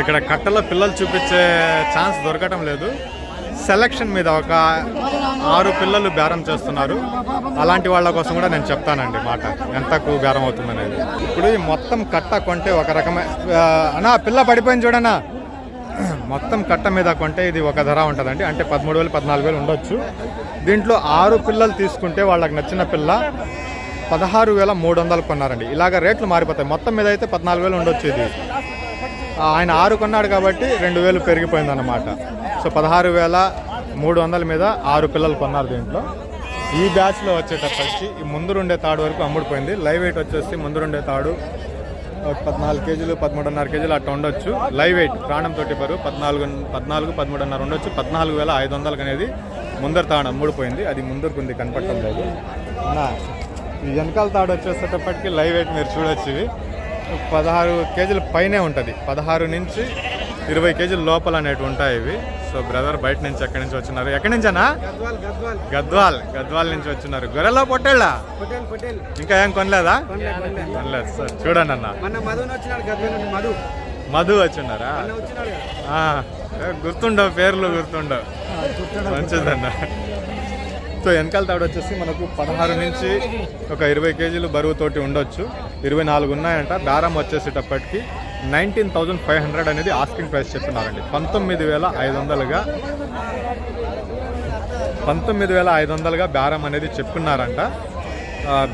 ఇక్కడ కట్టలో పిల్లలు చూపించే ఛాన్స్ దొరకటం లేదు. సెలక్షన్ మీద ఒక ఆరు పిల్లలు బేరం చేస్తున్నారు. అలాంటి వాళ్ళ కోసం కూడా నేను చెప్తానండి మాట. ఎంతకు బేరం అవుతుందనేది. ఇప్పుడు ఈ మొత్తం కట్ట కొంటే ఒక రకమైన అనా పిల్ల పడిపోయింది చూడనా మొత్తం కట్ట మీద కొంటే ఇది ఒక ధర ఉంటుందండి. అంటే పదమూడు వేలు పద్నాలుగు వేలు ఉండొచ్చు. దీంట్లో ఆరు పిల్లలు తీసుకుంటే వాళ్ళకి నచ్చిన పిల్ల పదహారు వేల మూడు వందలు కొన్నారండి. ఇలాగ రేట్లు మారిపోతాయి. మొత్తం మీద అయితే పద్నాలుగు వేలు ఉండొచ్చు ఇది. ఆయన ఆరు కొన్నాడు కాబట్టి రెండు వేలు పెరిగిపోయిందన్నమాట. సో పదహారు వేల మూడు వందల మీద ఆరు పిల్లలు కొన్నారు దీంట్లో. ఈ బ్యాచ్లో వచ్చేటప్పటికి ఈ ముందురుండే తాడు వరకు అమ్ముడిపోయింది. లైవ్ వెయిట్ వచ్చేసి ముందురుండే తాడు పద్నాలుగు కేజీలు పదమూడున్నర కేజీలు అట్లా ఉండొచ్చు. లైవ్ వెయిట్ ప్రాణంతో బరువు పద్నాలుగు పద్నాలుగు పదమూడున్నర ఉండొచ్చు. పద్నాలుగు వేల ఐదు వందలకు అనేది ముందర తాడు అమ్ముడిపోయింది. అది ముందరుకుంది కనపడటం లేదు. నా ఈ వెనకాల తాడు వచ్చేసేటప్పటికి లైవ్ వెయిట్ మీరు చూడొచ్చు ఇవి. పదహారు కేజీల పైనే ఉంటుంది. పదహారు నుంచి ఇరవై కేజీల లోపల అనేవి ఉంటాయి ఇవి. సో బ్రదర్ బయట నుంచి ఎక్కడి నుంచి వచ్చినారు? ఎక్కడి నుంచి అన్నా గద్వాల్. గద్వాల్ నుంచి వచ్చినారు. గొర్రెలో పొట్టేళ్ళ? ఇంకా ఏం కొనలేదా? కొనలే, కొనలే. కొనలేదు. సార్ చూడండి అన్న. మధు. వచ్చిన్నారా గుర్తుండవు పేర్లు గుర్తుండవు. మంచిదన్న. సో వెనకాల తాడు వచ్చేసి మనకు పదహారు నుంచి ఒక ఇరవై కేజీలు బరువుతోటి ఉండొచ్చు. ఇరవై నాలుగు ఉన్నాయంట. దారం వచ్చేసేటప్పటికి నైన్టీన్ థౌజండ్ ఫైవ్ హండ్రెడ్ అనేది ఆస్కింగ్ ప్రైస్ చెప్తున్నారండి. పంతొమ్మిది వేల ఐదు వందలుగా పంతొమ్మిది వేల ఐదు వందలుగా బేరం అనేది చెప్పున్నారంట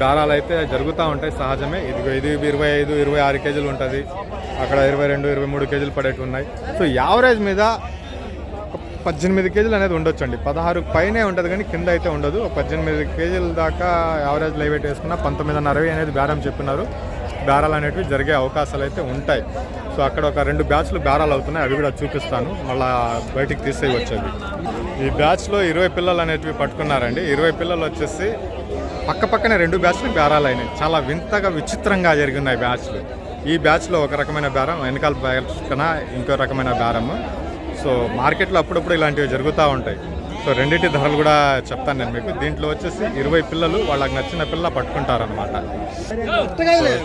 బేరాలు అయితే జరుగుతూ ఉంటాయి సహజమే. ఇది ఇది ఇరవై ఐదు ఇరవై ఆరు కేజీలు ఉంటుంది. అక్కడ ఇరవై రెండు ఇరవై మూడు కేజీలు పడేవి ఉన్నాయి సో యావరేజ్ మీద పద్దెనిమిది కేజీలు అనేది ఉండొచ్చు అండి పదహారు పైనే ఉంటుంది కానీ కింద అయితే ఉండదు. ఒక పద్దెనిమిది కేజీల దాకా యావరేజ్ లైవ్ వెయిట్ వేసుకున్న పంతొమ్మిదిన్నర అరవై అనేది బేరం చెప్పినారు. బేరాలు అనేటివి జరిగే అవకాశాలు అయితే ఉంటాయి. సో అక్కడ ఒక రెండు బ్యాచ్లు బేరాలు అవుతున్నాయి. అవి కూడా చూపిస్తాను. మళ్ళా బయటికి తీసేవి ఈ బ్యాచ్లో ఇరవై పిల్లలు అనేటివి పట్టుకున్నారండి. ఇరవై పిల్లలు వచ్చేసి పక్క పక్కనే రెండు బ్యాచ్లు బేరాలు అయినాయి. చాలా వింతగా విచిత్రంగా జరిగినాయి బ్యాచ్లు. ఈ బ్యాచ్లో ఒక రకమైన బేరం వెనకాల బ్యాచ్ కన్నా ఇంకో రకమైన బేరము. సో మార్కెట్లో అప్పుడప్పుడు ఇలాంటివి జరుగుతూ ఉంటాయి. సో రెండింటి ధరలు కూడా చెప్తాను నేను మీకు. దీంట్లో వచ్చేసి ఇరవై పిల్లలు వాళ్ళకి నచ్చిన పిల్ల పట్టుకుంటారనమాట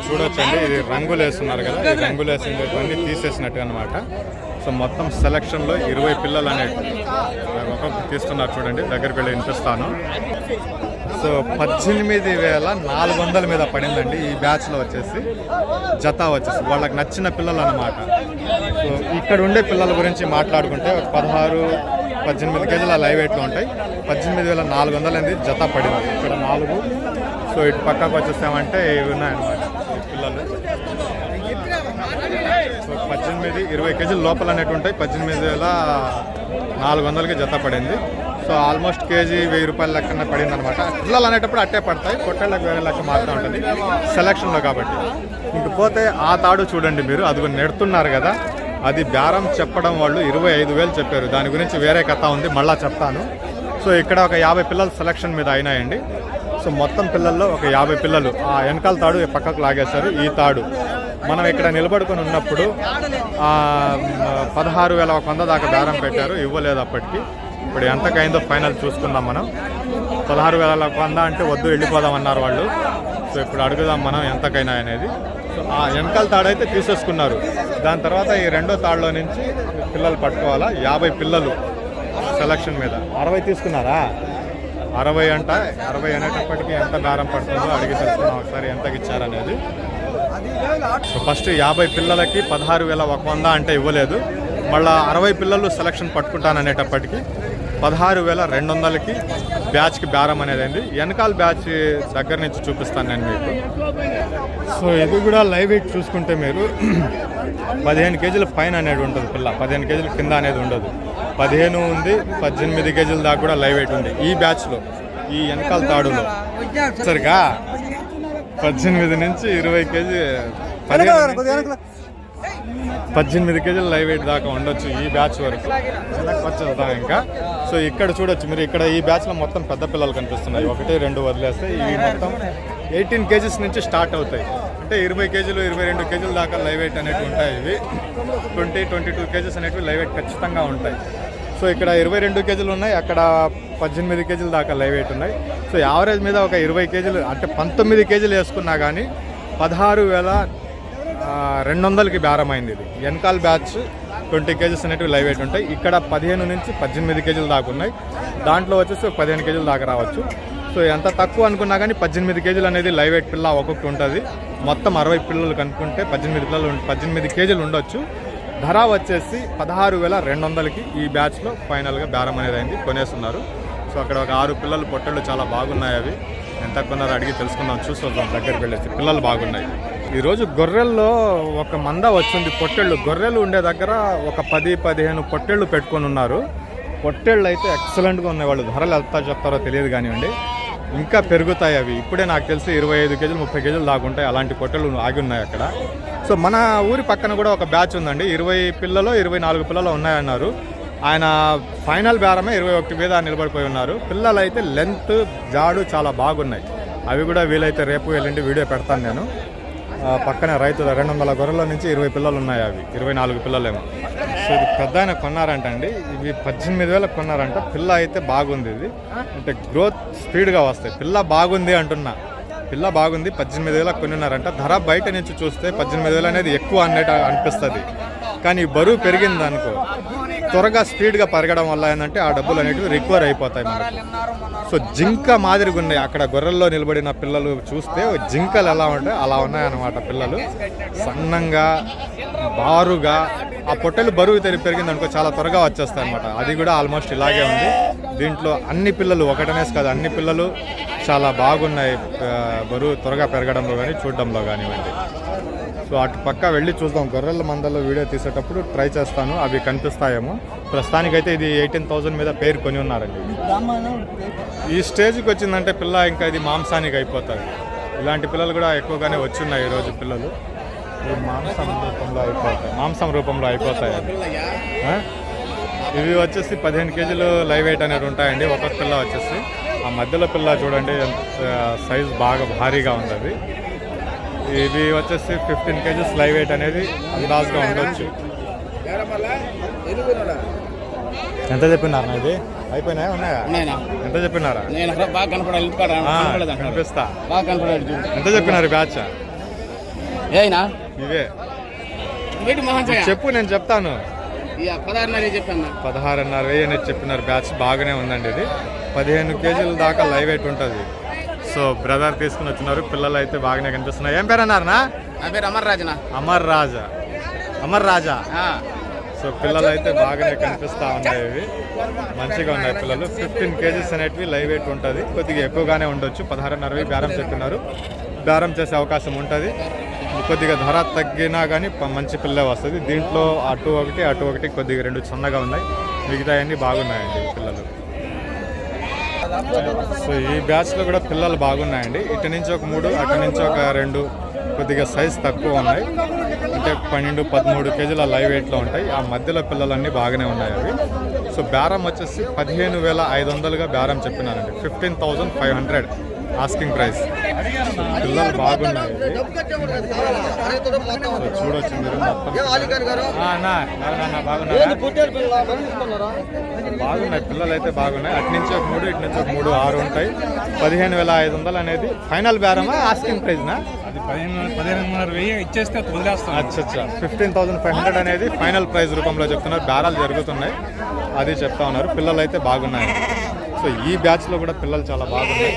చూడొచ్చండి. ఇది రంగులు వేస్తున్నారు కదా. ఈ రంగులు వేసినటువంటి తీసేసినట్టు అనమాట సో మొత్తం సెలక్షన్లో ఇరవై పిల్లలు అనేవి ఒక్కొక్కరు తీస్తున్నారు చూడండి. దగ్గరికి వెళ్ళి వినిపిస్తాను. సో పద్దెనిమిది వేల నాలుగు వందల మీద పడిందండి. ఈ బ్యాచ్లో వచ్చేసి జత వచ్చేసి వాళ్ళకి నచ్చిన పిల్లలు అన్నమాట. ఇక్కడ ఉండే పిల్లల గురించి మాట్లాడుకుంటే ఒక పదహారు పద్దెనిమిది కేజీల లైవ్ వెయిట్లో ఉంటాయి. పద్దెనిమిది వేల నాలుగు వందలు అనేది జత పడింది. ఇక్కడ నాలుగు. సో ఇటు పక్కకు వచ్చేసామంటే ఇవి ఉన్నాయన్నమాట. పిల్లలు. సో పద్దెనిమిది ఇరవై కేజీల లోపల అనేవి ఉంటాయి. పద్దెనిమిది వేల నాలుగు వందలకి జత పడింది. సో ఆల్మోస్ట్ కేజీ వెయ్యి రూపాయల లెక్కన పడింది అనమాట పిల్లలు అనేటప్పుడు అట్టే పడతాయి. పొట్టేళ్ళకి వేరే లెక్క మారుతూ ఉంటుంది. సెలక్షన్లో కాబట్టి. ఇంక పోతే ఆ తాడు చూడండి మీరు. అది నెడుతున్నారు కదా. అది బేరం చెప్పడం వాళ్ళు ఇరవై ఐదు వేలు చెప్పారు. దాని గురించి వేరే కథ ఉంది మళ్ళా చెప్తాను. సో ఇక్కడ ఒక యాభై పిల్లలు సెలక్షన్ మీద అయినాయండి. సో మొత్తం పిల్లల్లో ఒక యాభై పిల్లలు. ఆ వెనకాల తాడు పక్కకు లాగేశారు ఈ తాడు. మనం ఇక్కడ నిలబడుకొని ఉన్నప్పుడు పదహారు వేల ఒక వంద దాకా బేరం పెట్టారు ఇవ్వలేదు అప్పటికి. ఇప్పుడు ఎంతకైందో ఫైనల్ చూసుకుందాం మనం. పదహారు వేల ఒక వంద అంటే వద్దు వెళ్ళిపోదాం అన్నారు వాళ్ళు. సో ఇప్పుడు అడుగుదాం మనం ఎంతకైనా అనేది. సో ఆ వెనకాల తాడు అయితే తీసేసుకున్నారు. దాని తర్వాత ఈ రెండో తాడులో నుంచి పిల్లలు పట్టుకోవాలా? యాభై పిల్లలు సెలక్షన్ మీద. అరవై తీసుకున్నారా? అరవై అంట అరవై అనేటప్పటికి ఎంత బేరం పడుతుందో అడిగి తెలుసుకున్నాం ఒకసారి ఎంతకి ఇచ్చారనేది. సో ఫస్ట్ యాభై పిల్లలకి పదహారు వేల ఒక వంద అంటే ఇవ్వలేదు. మళ్ళా అరవై పిల్లలు సెలక్షన్ పట్టుకుంటాననేటప్పటికి పదహారు వేల రెండు వందలకి బ్యాచ్కి బేరం అనేది అయింది వెనకాల బ్యాచ్ దగ్గర నుంచి చూపిస్తాను నేను మీకు. సో ఇది కూడా లైవ్ వెయిట్ చూసుకుంటే మీరు పదిహేను కేజీల పైన అనేది ఉంటుంది పిల్ల. పదిహేను కేజీల కింద అనేది ఉండదు. పదిహేను ఉంది పద్దెనిమిది కేజీల దాకా కూడా లైవ్ వెయిట్ ఉంది. ఈ బ్యాచ్లో ఈ వెనకాల తాడులో. సరిగా? పద్దెనిమిది నుంచి ఇరవై కేజీ పదిహేను పద్దెనిమిది కేజీలు లైవ్ వెయిట్ దాకా ఉండొచ్చు ఈ బ్యాచ్ వరకు. వచ్చేద్దాం ఇంకా. సో ఇక్కడ చూడొచ్చు మీరు ఇక్కడ ఈ బ్యాచ్లో మొత్తం పెద్ద పిల్లలు కనిపిస్తున్నాయి. ఒకటి రెండు వదిలేస్తే ఇవి మొత్తం ఎయిటీన్ కేజీస్ నుంచి స్టార్ట్ అవుతాయి. అంటే ఇరవై కేజీలు ఇరవై రెండు కేజీల దాకా లైవ్ వెయిట్ అనేవి ఉంటాయి ఇవి. ట్వంటీ ట్వంటీ టూ కేజీస్ అనేవి లైవ్ వెయిట్ ఖచ్చితంగా ఉంటాయి. సో ఇక్కడ ఇరవై రెండు కేజీలు ఉన్నాయి అక్కడ పద్దెనిమిది కేజీల దాకా లైవ్ వెయిట్ ఉన్నాయి. సో యావరేజ్ మీద ఒక ఇరవై కేజీలు అంటే పంతొమ్మిది కేజీలు వేసుకున్నా కానీ పదహారు వేల రెండు వందలకి బేరమైంది ఇది. వెనకాల బ్యాచ్ ట్వంటీ కేజీస్ అనేటివి లైవ్ వెయిట్ ఉంటాయి. ఇక్కడ పదిహేను నుంచి పద్దెనిమిది కేజీలు దాకా ఉన్నాయి. దాంట్లో వచ్చేసి ఒక పదిహేను కేజీలు దాకా రావచ్చు. సో ఎంత తక్కువ అనుకున్నా కానీ పద్దెనిమిది కేజీలు అనేది లైవ్ వెయిట్ పిల్ల ఒక్కొక్కటి ఉంటుంది. మొత్తం అరవై పిల్లలు కనుక్కుంటే పద్దెనిమిది పిల్లలు పద్దెనిమిది కేజీలు ఉండొచ్చు. ధర వచ్చేసి పదహారు వేల రెండు వందలకి ఈ బ్యాచ్లో ఫైనల్గా బేరం అనేది అయింది. కొనేస్తున్నారు. సో అక్కడ ఒక ఆరు పిల్లలు పొట్టళ్ళు చాలా బాగున్నాయి అవి. ఎంత కొన్నారో అడిగి తెలుసుకుందాం. చూసి వద్దాం. దగ్గరికి వెళ్ళేసి. పిల్లలు బాగున్నాయి. ఈరోజు గొర్రెల్లో ఒక మంద వచ్చింది పొట్టెళ్ళు. గొర్రెలు ఉండే దగ్గర ఒక పది పదిహేను పొట్టేళ్ళు పెట్టుకొని ఉన్నారు. పొట్టేళ్ళు అయితే ఎక్సలెంట్గా ఉన్నాయి. వాళ్ళు ధరలు ఎంత చెప్తారో తెలియదు కానివ్వండి. ఇంకా పెరుగుతాయి అవి. ఇప్పుడే నాకు తెలిసి ఇరవై ఐదు కేజీలు ముప్పై కేజీలు దాకుంటాయి అలాంటి పొట్టెలు ఆగి ఉన్నాయి అక్కడ. సో మన ఊరి పక్కన కూడా ఒక బ్యాచ్ ఉందండి. ఇరవై పిల్లలు ఇరవై నాలుగు పిల్లలు ఉన్నాయన్నారు. ఆయన ఫైనల్ బేరమే ఇరవై ఒకటి మీద నిలబడిపోయి ఉన్నారు. పిల్లలు అయితే లెంత్ జాడు చాలా బాగున్నాయి. అవి కూడా వీలైతే రేపు వెళ్ళండి వీడియో పెడతాను నేను. పక్కన రైతుల రెండు వందల గొర్రెల నుంచి ఇరవై పిల్లలు ఉన్నాయి అవి. ఇరవై నాలుగు పిల్లలేమో. సో ఇది పెద్ద ఆయన కొన్నారంట అండి. ఇవి పద్దెనిమిది వేలకు కొన్నారంట. పిల్ల అయితే బాగుంది ఇది. అంటే గ్రోత్ స్పీడ్గా వస్తాయి. పిల్ల బాగుంది అంటున్నా. పిల్ల బాగుంది పద్దెనిమిది వేలకు కొన్నారంట. ధర బయట నుంచి చూస్తే పద్దెనిమిది వేలు అనేది ఎక్కువ అన్నట్టు అనిపిస్తుంది. కానీ బరువు పెరిగింది అనుకో. త్వరగా స్పీడ్గా పెరగడం వల్ల ఏంటంటే ఆ డబ్బులు అనేటివి రికవర్ అయిపోతాయి మనకు. సో జింక మాదిరిగా ఉన్నాయి. అక్కడ గొర్రెల్లో నిలబడిన పిల్లలు చూస్తే జింకలు ఎలా ఉంటాయి అలా ఉన్నాయన్నమాట పిల్లలు. సన్నంగా బారుగా ఆ పొట్టెలు బరువు తెరి పెరిగింది అనుకో చాలా త్వరగా వచ్చేస్తాయి అనమాట అది కూడా ఆల్మోస్ట్ ఇలాగే ఉంది. దీంట్లో అన్ని పిల్లలు ఒకటనేసి కాదు అన్ని పిల్లలు చాలా బాగున్నాయి. బరువు త్వరగా పెరగడంలో కానీ చూడడంలో కానివ్వండి సో అటు పక్క వెళ్ళి చూద్దాం. గొర్రెల మందల్లో వీడియో తీసేటప్పుడు ట్రై చేస్తాను. అవి కనిపిస్తాయేమో. ప్రస్తుతానికైతే ఇది ఎయిటీన్ థౌజండ్ మీద పేరు కొని ఉన్నారండి. ఈ స్టేజ్కి వచ్చిందంటే పిల్ల ఇంకా ఇది మాంసానికి అయిపోతుంది. ఇలాంటి పిల్లలు కూడా ఎక్కువగానే వచ్చున్నాయి ఈరోజు పిల్లలు. మాంసం రూపంలో అయిపోతాయి. మాంసం రూపంలో అయిపోతాయి? ఇవి వచ్చేసి పదిహేను కేజీలు లైవ్ వెయిట్ అనేది ఉంటాయండి. ఒక్కొక్క పిల్ల వచ్చేసి. ఆ మధ్యలో పిల్ల చూడండి సైజ్ బాగా భారీగా ఉంది అది ఇవి వచ్చేసి ఫిఫ్టీన్ కేజీస్ లైవ్ వెయిట్ అనేది అందాజ్గా ఉండొచ్చు. ఎంత చెప్పినారు ఇది? అయిపోయినాయా ఉన్నాయా? నేనా ఎంత చెప్పినారా. కనిపిస్తా. ఎంత చెప్పినారు బ్యాచ్? ఏనా ఇవే. చెప్పు నేను చెప్తాను. పదహారున్నర వెయ్యి అనేది చెప్పినారు బ్యాచ్ బాగానే ఉందండి ఇది. పదిహేను కేజీల దాకా లైవ్ వెయిట్ ఉంటుంది. సో బ్రదర్ తీసుకుని వచ్చినారు. పిల్లలు అయితే బాగానే కనిపిస్తున్నాయి. ఏం పేరు అన్నారనా నా పేరు అమర్ రాజనా అమర్ రాజా. అమర్ రాజా? సో పిల్లలు అయితే బాగానే కనిపిస్తూ ఉన్నాయి ఇవి. మంచిగా ఉన్నాయి పిల్లలు. ఫిఫ్టీన్ కేజీస్ అనేటివి లైవ్ వెయిట్ ఉంటుంది. కొద్దిగా ఎక్కువగానే ఉండొచ్చు. పదహారున్నర వెయ్యి బేరం చెప్పినారు. బేరం చేసే అవకాశం ఉంటుంది. కొద్దిగా ధర తగ్గినా కానీ మంచి పిల్లే వస్తుంది. దీంట్లో అటు ఒకటి అటు ఒకటి కొద్దిగా రెండు సన్నగా ఉన్నాయి. మిగతా అన్నీ బాగున్నాయండి. సో ఈ బ్యాచ్లో కూడా పిల్లలు బాగున్నాయండి. ఇటు నుంచి ఒక మూడు అటు నుంచి ఒక రెండు కొద్దిగా సైజ్ తక్కువ ఉన్నాయి. అంటే పన్నెండు పదమూడు కేజీల లైవ్ వెయిట్లో ఉంటాయి. ఆ మధ్యలో పిల్లలన్నీ బాగానే ఉన్నాయి అవి. సో బేరం వచ్చేసి పదిహేను వేల ఐదు వందలుగా బేరం చెప్పినారండి. Fifteen thousand five hundred. Asking price పిల్లలు బాగున్నాయి. చూడొచ్చు మీరు మొత్తం. ఆ, అన్నా, బాగున్నా, బాగున్నారా? బాగున్నాయి పిల్లలు అయితే బాగున్నాయి అటు నుంచి ఒక మూడు ఇటు నుంచి ఒక మూడు ఆరు ఉంటాయి. పదిహేను వేల ఐదు వందలు అనేది ఫైనల్ బేరమా ఆస్కింగ్ ప్రైజ్నా అది పదిహేను పదిహేనున్నర వెయ్యి ఇచ్చేస్తే వదిలేస్తాను అచ్చా ఫిఫ్టీన్ థౌసండ్ ఫైవ్ హండ్రెడ్ అనేది ఫైనల్ ప్రైస్ రూపంలో చెప్తున్నారు. బేరాలు జరుగుతున్నాయి. అది చెప్తా ఉన్నారు. పిల్లలు అయితే బాగున్నాయి. సో ఈ బ్యాచ్లో కూడా పిల్లలు చాలా బాగున్నాయి.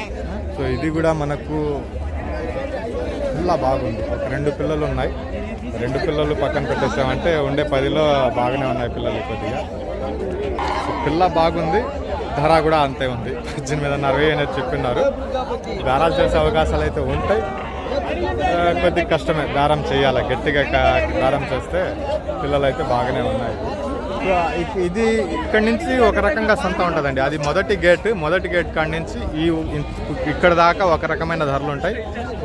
సో ఇది కూడా మనకు పిల్ల బాగుంది. ఒక రెండు పిల్లలు ఉన్నాయి. రెండు పిల్లలు పక్కన పెట్టేసామంటే ఉండే పదిలో బాగానే ఉన్నాయి పిల్లలు కొద్దిగా. సో పిల్ల బాగుంది ధర కూడా అంతే ఉంది. పద్దెనిమిదిన్నర వెయ్యి అనేది చెప్తున్నారు దారాలు చేసే అవకాశాలు అయితే ఉంటాయి. కొద్దిగా కష్టమే. దారం చేయాలి. గట్టిగా దారం చేస్తే పిల్లలు అయితే బాగానే ఉన్నాయి. ఇది ఇక్కడ నుంచి ఒక రకంగా సంత ఉంటుందండి. అది మొదటి గేట్ మొదటి గేట్ కాడి నుంచి ఈ ఇక్కడ దాకా ఒక రకమైన ధరలు ఉంటాయి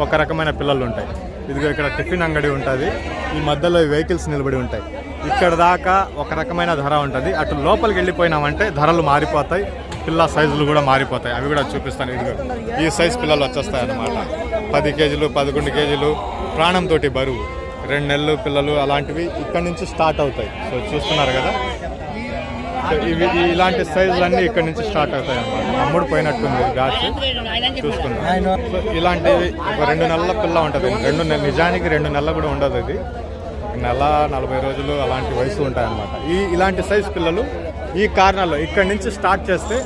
ఒక రకమైన పిల్లలు ఉంటాయి. ఇదిగో ఇక్కడ టిఫిన్ అంగడి ఉంటుంది ఈ మధ్యలో వెహికల్స్ నిలబడి ఉంటాయి. ఇక్కడ దాకా ఒక రకమైన ధర ఉంటుంది. అటు లోపలికి వెళ్ళిపోయినామంటే ధరలు మారిపోతాయి పిల్ల సైజులు కూడా మారిపోతాయి. అవి కూడా చూపిస్తాను ఇదిగో. ఈ సైజ్ పిల్లలు వచ్చేస్తాయి అన్నమాట పది కేజీలు పదకొండు కేజీలు ప్రాణంతో బరువు. రెండు నెలలు పిల్లలు అలాంటివి ఇక్కడ నుంచి స్టార్ట్ అవుతాయి. సో చూస్తున్నారు కదా. ఇవి ఇలాంటి సైజులన్నీ ఇక్కడ నుంచి స్టార్ట్ అవుతాయి అన్నమాట. అమ్ముడు పోయినట్టుంది బ్యాచ్ చూసుకున్నాం సో ఇలాంటివి ఒక రెండు నెలల పిల్ల ఉంటుంది. రెండు నెల నిజానికి రెండు నెలలు కూడా ఉండదు ఇది. నెల నలభై రోజులు అలాంటి వయసు ఉంటాయన్నమాట. ఈ ఇలాంటి సైజు పిల్లలు ఈ కారణాల్లో ఇక్కడ నుంచి స్టార్ట్ చేస్తే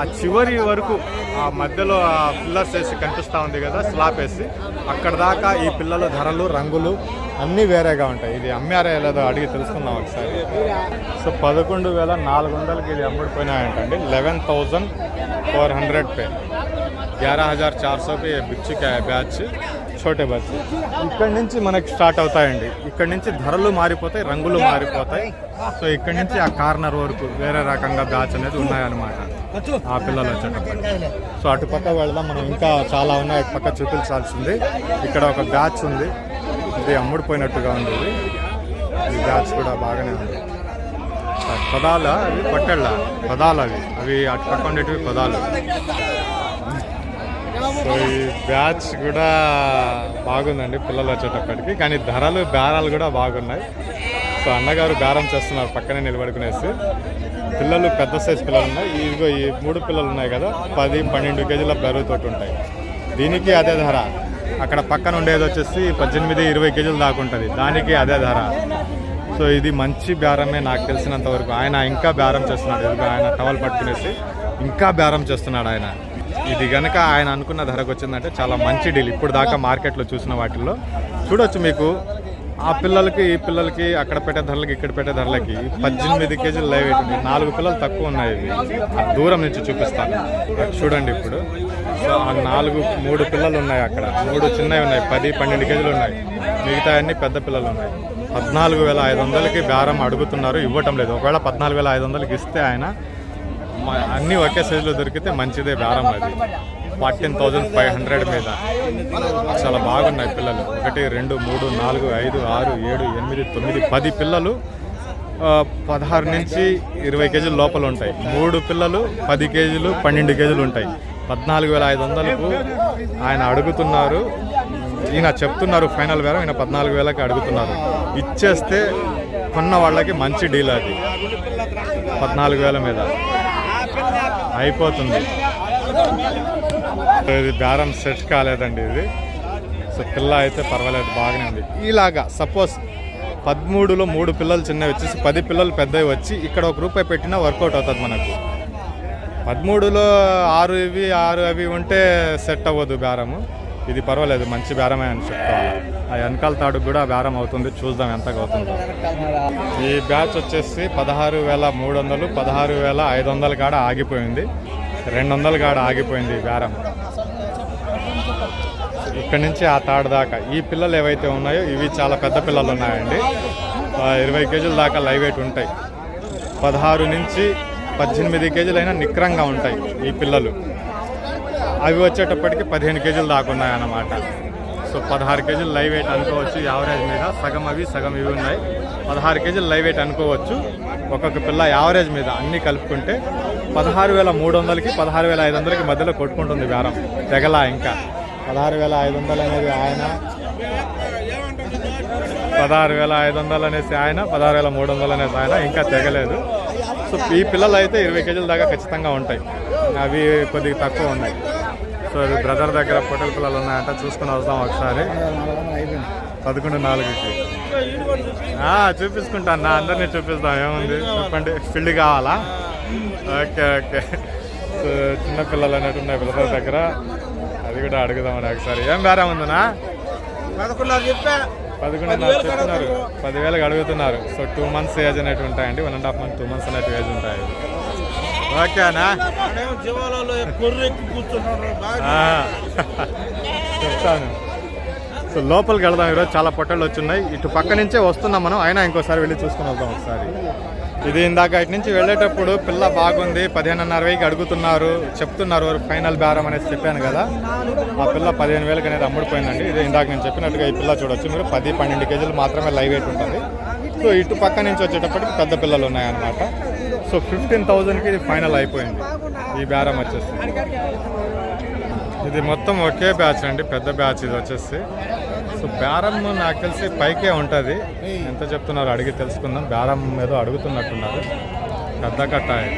ఆ చివరి వరకు ఆ మధ్యలో ఆ పిల్లర్స్ వేసి కనిపిస్తూ ఉంది కదా స్లాబ్ వేసి. అక్కడ దాకా ఈ పిల్లల ధరలు రంగులు అన్నీ వేరేగా ఉంటాయి. ఇది అమ్మారా లేదో అడిగి తెలుసుకుందాం ఒకసారి. సో పదకొండు వేల నాలుగు వందలకి ఇది అమ్ముడిపోయినాయంటండి. లెవెన్ థౌజండ్ ఫోర్ హండ్రెడ్ పే. గ్యారా హజార్ చార్ సో పే బిచ్చి బ్యాచ్ చోటే బ్యాచ్. ఇక్కడ నుంచి మనకి స్టార్ట్ అవుతాయండి. ఇక్కడ నుంచి ధరలు మారిపోతాయి రంగులు మారిపోతాయి. సో ఇక్కడ నుంచి ఆ కార్నర్ వరకు వేరే రకంగా బ్యాచ్ అనేది ఉన్నాయన్నమాట. ఆ పిల్లలు వచ్చేటప్పుడు సో అటు పక్క వెళ్దాం మనం ఇంకా చాలా ఉన్నాయి. అటు పక్క చూపించాల్సింది. ఇక్కడ ఒక బ్యాచ్ ఉంది. ఇది అమ్ముడిపోయినట్టుగా ఉంది. ఈ బ్యాచ్ కూడా బాగానే ఉంది. పదాల అవి పొట్టెళ్ళ పదాలు అవి. అవి అటు పక్క ఉండేటివి పదాలు. సో ఈ బ్యాచ్ కూడా బాగుందండి పిల్లలు వచ్చేటప్పటికి. కానీ ధరలు బేరాలు కూడా బాగున్నాయి. సో అన్నగారు బేరం చేస్తున్నారు పక్కనే నిలబడుకునేసి. పిల్లలు పెద్ద సైజ్ పిల్లలు ఉన్నాయి ఇదిగో ఈ మూడు పిల్లలు ఉన్నాయి కదా పది పన్నెండు కేజీల బరువుతోటి ఉంటాయి. దీనికి అదే ధర. అక్కడ పక్కన ఉండేది వచ్చేసి పద్దెనిమిది ఇరవై కేజీలు దాకా ఉంటుంది. దానికి అదే ధర. సో ఇది మంచి బేరమే నాకు తెలిసినంత వరకు. ఆయన ఇంకా బేరం చేస్తున్నాడు. ఇదిగో ఆయన టవల్ పట్టుకునేసి ఇంకా బేరం చేస్తున్నాడు ఆయన. ఇది కనుక ఆయన అనుకున్న ధరకు వచ్చిందంటే చాలా మంచి డీల్. ఇప్పుడు దాకా మార్కెట్లో చూసిన వాటిల్లో. చూడొచ్చు మీకు ఆ పిల్లలకి ఈ పిల్లలకి అక్కడ పెట్టే ధరలకి ఇక్కడ పెట్టే ధరలకి పద్దెనిమిది కేజీలు లైవ్ ఉంది. నాలుగు పిల్లలు తక్కువ ఉన్నాయి ఇవి. దూరం నుంచి చూపిస్తాను. చూడండి ఇప్పుడు. సో ఆ నాలుగు మూడు పిల్లలు ఉన్నాయి అక్కడ. మూడు చిన్నవి ఉన్నాయి. పది పన్నెండు కేజీలు ఉన్నాయి. మిగతా అన్ని పెద్ద పిల్లలు ఉన్నాయి. పద్నాలుగు వేల ఐదు వందలకి బేరం అడుగుతున్నారు. ఇవ్వటం లేదు. ఒకవేళ పద్నాలుగు వేల ఐదు వందలకి ఇస్తే ఆయన అన్నీ ఒకే సైజులో దొరికితే మంచిదే. బేరం అది ఫార్టీన్ థౌజండ్ ఫైవ్ హండ్రెడ్ మీద. చాలా బాగున్నాయి పిల్లలు. ఒకటి రెండు మూడు నాలుగు ఐదు ఆరు ఏడు ఎనిమిది తొమ్మిది పది పిల్లలు పదహారు నుంచి ఇరవై కేజీల లోపల ఉంటాయి. మూడు పిల్లలు పది కేజీలు పన్నెండు కేజీలు ఉంటాయి. పద్నాలుగు వేల ఐదు వందలకు ఆయన అడుగుతున్నారు. ఈయన చెప్తున్నారు ఫైనల్ వేరం ఈయన పద్నాలుగు వేలకి అడుగుతున్నారు. ఇచ్చేస్తే కొన్న వాళ్ళకి మంచి డీల్ అది. పద్నాలుగు వేల మీద. అయిపోతుంది. ఇది బేరం సెట్ కాలేదండి ఇది. సో పిల్ల అయితే పర్వాలేదు బాగానే ఉంది. ఇలాగా సపోజ్ పదమూడులో మూడు పిల్లలు చిన్నవి వచ్చేసి పది పిల్లలు పెద్దవి వచ్చి ఇక్కడ ఒక రూపాయి పెట్టినా వర్కౌట్ అవుతుంది మనకు. పదమూడులో ఆరు ఇవి ఆరు అవి ఉంటే సెట్ అవ్వదు బేరము. ఇది పర్వాలేదు మంచి బేరమే అని చెప్తాను. ఆ వెనకాల తాడు కూడా బేరం అవుతుంది చూద్దాం ఎంతగా అవుతుందో. ఈ బ్యాచ్ వచ్చేసి పదహారు వేల మూడు వందలు పదహారు వేల ఐదు వందల కాడ ఆగిపోయింది. రెండు వందల కాడ ఆగిపోయింది ఈ బేరం. ఇక్కడ నుంచి ఆ తాడు దాకా. ఈ పిల్లలు ఏవైతే ఉన్నాయో ఇవి చాలా పెద్ద పిల్లలు ఉన్నాయండి. ఇరవై కేజీల దాకా లైవ్ వెయిట్ ఉంటాయి. పదహారు నుంచి పద్దెనిమిది కేజీలైనా నిక్రంగా ఉంటాయి ఈ పిల్లలు. అవి వచ్చేటప్పటికి పదిహేను కేజీలు దాకా ఉన్నాయన్నమాట. సో పదహారు కేజీలు లైవ్ వెయిట్ అనుకోవచ్చు. యావరేజ్ మీద సగం అవి సగం ఇవి ఉన్నాయి. పదహారు కేజీలు లైవ్ వెయిట్ అనుకోవచ్చు. ఒక్కొక్క పిల్ల యావరేజ్ మీద అన్నీ కలుపుకుంటే పదహారు వేల మూడు వందలకి పదహారు వేల ఐదు వందలకి మధ్యలో కొట్టుకుంటుంది బేరం తెగలా ఇంకా. పదహారు వేల ఐదు వందలు అనేది ఆయన పదహారు వేల ఐదు వందలు అనేసి ఆయన పదహారు వేల మూడు వందలు అనేసి ఆయన ఇంకా తెగలేదు. సో ఈ పిల్లలు అయితే ఇరవై కేజీల దాకా ఖచ్చితంగా ఉంటాయి. అవి కొద్దిగా తక్కువ ఉన్నాయి. సో అది బ్రదర్ దగ్గర పొట్టల పిల్లలు ఉన్నాయంట చూసుకుని వస్తాం ఒకసారి. పదకొండు నాలుగుకి. చూపించుకుంటాను. నా అందరినీ చూపిస్తాం. ఏముంది? చెప్పండి. ఫీల్డ్ కావాలా? Okay okay. సో చిన్న పిల్లలు అన్నట్టు ఉన్నాయి బ్రదర్ దగ్గర. అది కూడా అడుగుదామని ఒకసారి. ఏం బేరం ఉందనా పదకొండున్నర చెప్తున్నారు. పదివేలకు అడుగుతున్నారు. సో టూ మంత్స్ ఏజ్ అనేవి ఉంటాయండి. One and half month two months అనేవి ఏజ్ ఉంటాయి. ఓకేనా చెప్తాను. సో లోపలికి వెళదాం. ఈరోజు చాలా పొట్టలు వచ్చున్నాయి ఇటు పక్క నుంచే వస్తున్నాం మనం. అయినా ఇంకోసారి వెళ్ళి చూసుకుని వద్దాం ఒకసారి. ఇది ఇందాక ఇటు నుంచి వెళ్ళేటప్పుడు పిల్ల బాగుంది పదిహేనున్నర వెయ్యికి అడుగుతున్నారు చెప్తున్నారు ఫైనల్ బేరం అనేసి చెప్పాను కదా. ఆ పిల్ల పదిహేను వేలకి అనేది అమ్ముడిపోయిందండి. ఇది ఇందాక నేను చెప్పినట్టుగా ఈ పిల్ల చూడొచ్చు మీరు. పది పన్నెండు కేజీలు మాత్రమే లైవ్ వెయిట్ ఉంటుంది. సో ఇటు పక్క నుంచి వచ్చేటప్పటికి పెద్ద పిల్లలు ఉన్నాయన్నమాట. సో ఫిఫ్టీన్ థౌజండ్కి ఇది ఫైనల్ అయిపోయింది. ఈ బేరం వచ్చేసి. ఇది మొత్తం ఒకే బ్యాచ్ అండి పెద్ద బ్యాచ్ ఇది వచ్చేసి. సో బేరం నాకు తెలిసి పైకే ఉంటుంది. ఎంత చెప్తున్నారు అడిగి తెలుసుకుందాం. బేరం ఏదో అడుగుతున్నట్టున్నారు. పెద్ద కట్టాయి.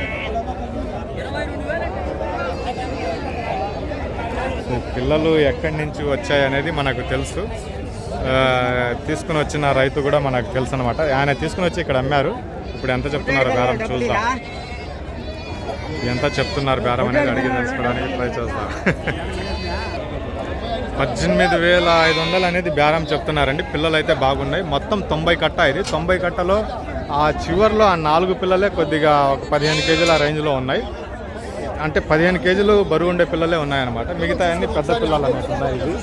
పిల్లలు ఎక్కడి నుంచి వచ్చాయి అనేది మనకు తెలుసు. తీసుకుని వచ్చిన రైతు కూడా మనకు తెలుసు అనమాట ఆయన తీసుకుని వచ్చి ఇక్కడ అమ్మారు. ఇప్పుడు ఎంత చెప్తున్నారు బేరం చూద్దాం. ఎంత చెప్తున్నారు బేరం అనేది అడిగి తెలుసుకోవడానికి ట్రై చేద్దాం. పద్దెనిమిది వేల ఐదు వందలు అనేది బేరం చెప్తున్నారండి. పిల్లలు అయితే బాగున్నాయి. మొత్తం తొంభై కట్ట ఇది. తొంభై కట్టలో ఆ చివర్లో ఆ నాలుగు పిల్లలే కొద్దిగా ఒక పదిహేను కేజీల రేంజ్లో ఉన్నాయి. అంటే పదిహేను కేజీలు బరువు ఉండే పిల్లలే ఉన్నాయన్నమాట. మిగతా అన్ని పెద్ద పిల్లలు అన్నట్టు ఉన్నాయి ఇది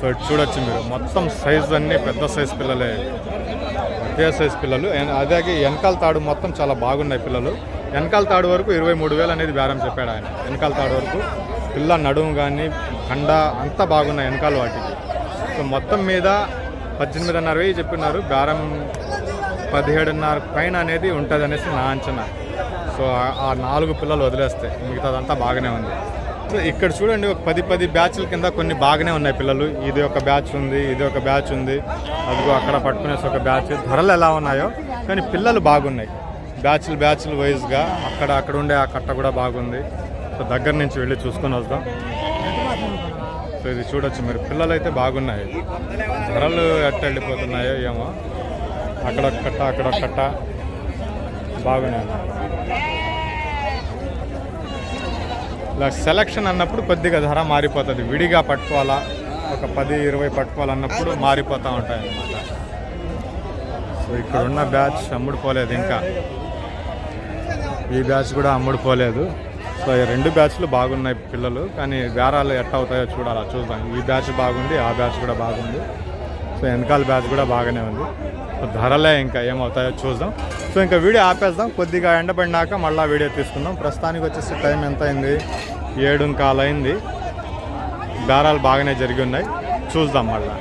సో చూడొచ్చు మీరు. మొత్తం సైజు అన్నీ పెద్ద సైజు పిల్లలే. ఒకే సైజు పిల్లలు. ఎన్- వెనకాల తాడు మొత్తం చాలా బాగున్నాయి పిల్లలు. వెనకాల తాడు వరకు ఇరవై మూడు వేలు అనేది బేరం చెప్పాడు ఆయన. వెనకాల తాడు వరకు పిల్ల నడుము కానీ కండ అంతా బాగున్నాయి వెనకాల వాటికి. సో మొత్తం మీద పద్దెనిమిదిన్నర వెయ్యి చెప్పినారు. బేరం పదిహేడున్నర పైన అనేది ఉంటుంది అనేసి నా అంచనా. సో ఆ- నాలుగు పిల్లలు వదిలేస్తే మిగతాదంతా బాగానే ఉంది. సో ఇక్కడ చూడండి ఒక పది పది బ్యాచ్ల కింద కొన్ని బాగానే ఉన్నాయి పిల్లలు. ఇది ఒక బ్యాచ్ ఉంది ఇది ఒక బ్యాచ్ ఉంది. అదిగో అక్కడ పట్టుకునేసి ఒక బ్యాచ్. ధరలు ఎలా ఉన్నాయో కానీ పిల్లలు బాగున్నాయి. బ్యాచ్లు బ్యాచ్లు వైజ్గా అక్కడ అక్కడ ఉండే ఆ కట్ట కూడా బాగుంది. సో దగ్గర నుంచి వెళ్ళి చూసుకొని వద్దాం. సో ఇది చూడొచ్చు మీరు. పిల్లలు అయితే బాగున్నాయి. ధరలు ఎట్ట వెళ్ళిపోతున్నాయో ఏమో. అక్కడ కట్ట అక్కడ కట్ట బాగున్నాయి. ఇలా సెలక్షన్ అన్నప్పుడు కొద్దిగా ధర మారిపోతుంది. విడిగా పట్టుకోవాలా ఒక పది ఇరవై పట్టుకోవాలన్నప్పుడు మారిపోతూ ఉంటాయి అన్నమాట. సో ఇక్కడ ఉన్న బ్యాచ్ అమ్ముడు పోలేదు ఇంకా. ఈ బ్యాచ్ కూడా అమ్ముడు పోలేదు సో ఈ రెండు బ్యాచ్లు బాగున్నాయి పిల్లలు కానీ వేరాలు ఎట్ట అవుతాయో చూడాలా చూద్దాం. ఈ బ్యాచ్ బాగుంది ఆ బ్యాచ్ కూడా బాగుంది. సో వెనకాల బ్యాచ్ కూడా బాగానే ఉంది. సో ధరలే ఇంకా ఏమవుతాయో చూద్దాం. సో ఇంకా వీడియో ఆపేద్దాం. కొద్దిగా ఎండబడినాక మళ్ళీ వీడియో తీసుకుందాం. ప్రస్తుతానికి వచ్చేసి టైం ఎంత అయింది? ఏడు కాలు అయింది బేరాలు బాగానే జరిగి ఉన్నాయి. చూద్దాం మళ్ళీ.